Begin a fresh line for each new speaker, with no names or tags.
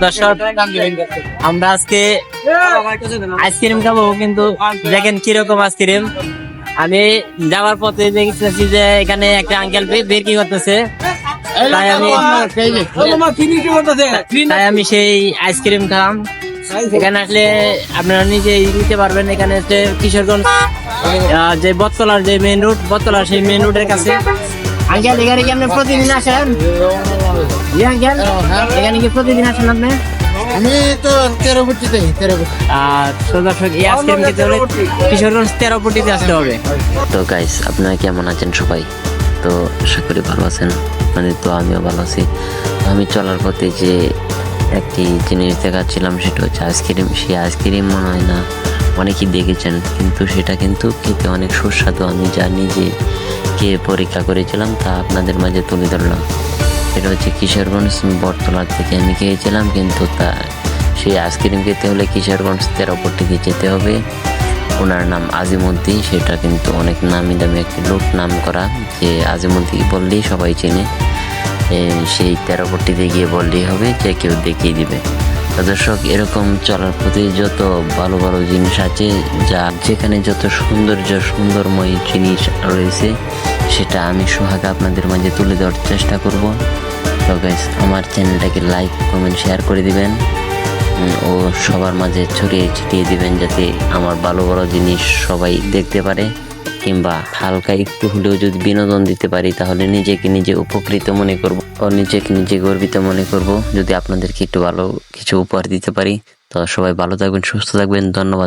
দর্শক আমরা আজকে আইসক্রিম খাব কিন্তু দেখেন কীরকম আইসক্রিম আমি যাওয়ার পথে দেখতেছি যে এখানে একটা আঙ্কেল বিক্রি করতেছে। তাই আমি তাই আমি সেই আইসক্রিম খাম এখানে আসলে আপনারা নিজে নিতে পারবেন। এখানে হচ্ছে কিশোরগঞ্জ আহ, যে বটতলার যে মেন রোড বটতলার সেই মেন রোডের কাছে। আঙ্কেল এখানে কি আপনি প্রতিদিন আসেন? জি আঙ্কেল এখানে কি প্রতিদিন আসেন আপনি?
আমি তো
দর্শক এই আইসক্রিম খেতে হলে কিশোরগঞ্জ তেরো আসতে হবে।
তো গাইস আপনারা কেমন আছেন সবাই? তো আশা করি ভালো আছেন। মানে তো আমিও ভালো আছি। আমি চলার পথে যে একটি জিনিস দেখাচ্ছিলাম, সেটা হচ্ছে আইসক্রিম সেই আইসক্রিম মনে হয় না অনেকেই দেখেছেন, কিন্তু সেটা কিন্তু খেতে অনেক সুস্বাদু। আমি যা নিজে কে পরীক্ষা করেছিলাম, তা আপনাদের মাঝে তুলে ধরলাম। সেটা হচ্ছে কিশোরগঞ্জ বটতলা থেকে আমি খেয়েছিলাম, কিন্তু তা সেই আইসক্রিম খেতে হলে কিশোরগঞ্জ তেরোপট্টিতে যেতে হবে। ওনার নাম আজিমুদ্দিন, সেটা কিন্তু অনেক নামি দামি একটি লোক নাম করা যে আজিমুদ্দিন বললেই সবাই চেনে। সেই তেরোপট্টিতে গিয়ে বললেই হবে যে কেউ দেখিয়ে দিবে। দর্শক, এরকম চলার প্রতি যত ভালো ভালো জিনিস আছে, যা যেখানে যত সৌন্দর্য, সুন্দরময় জিনিস রয়েছে, সেটা আমি সোহাগ আপনাদের মাঝে তুলে দেওয়ার চেষ্টা করব। তো গাইস আমার চ্যানেলটাকে লাইক কমেন্ট শেয়ার করে দিবেন ও সবার মাঝে ছড়িয়ে ছিটিয়ে দিবেন যাতে আমার ভালো ভালো জিনিস সবাই দেখতে পারে। কিংবা হালকা একটু হলেও যদি বিনোদন দিতে পারি, তাহলে নিজেকে নিজে উপকৃত মনে করব। ও নিজেকে নিজে গর্বিত মনে করব। যদি আপনাদেরকে একটু ভালো কিছু উপহার দিতে পারি, তো সবাই ভালো থাকবেন, সুস্থ থাকবেন। ধন্যবাদ।